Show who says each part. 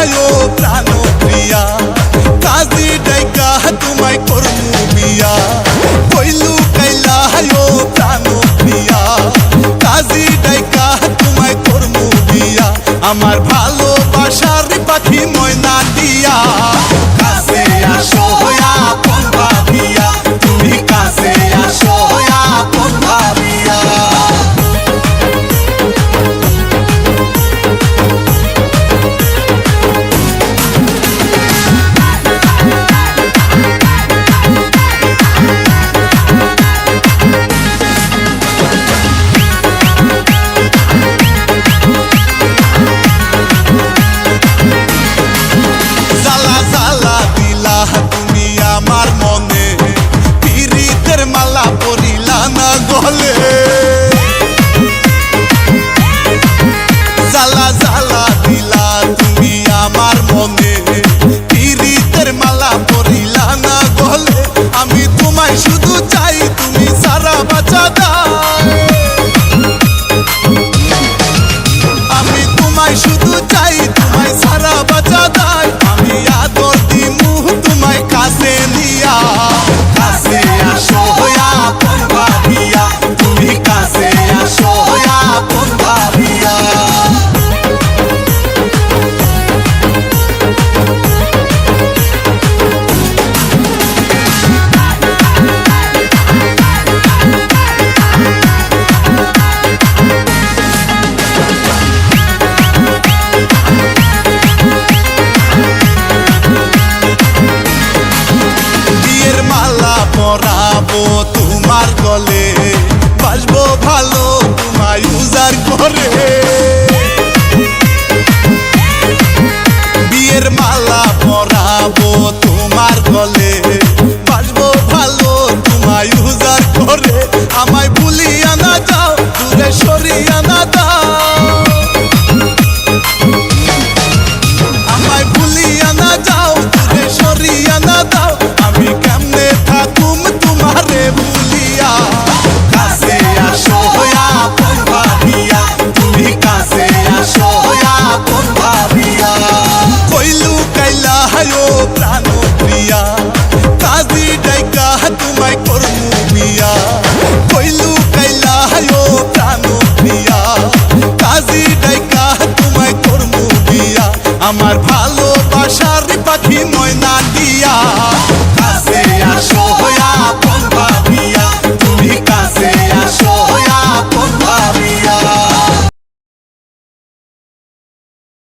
Speaker 1: হায়ো প্রাণ প্রিয়া কাজী ডাইকা তোমায় করমু বিয়া কইলু কাইলা হায়ো প্রাণ প্রিয়া কাজি ডাইকা তোমায় করমু বিয়া আমার ভালোবাসার পাখি ময়না দিয়া। বাঁচা যায় আমি তোমায় শুধু চাই প্রাণ প্রিয়া কাজী ডাইকা তোমায় করমু বিয়া কইলু কাইলা ও প্রাণ প্রিয়া কাজী ডাইকা তোমায় করমু বিয়া আমার ভালো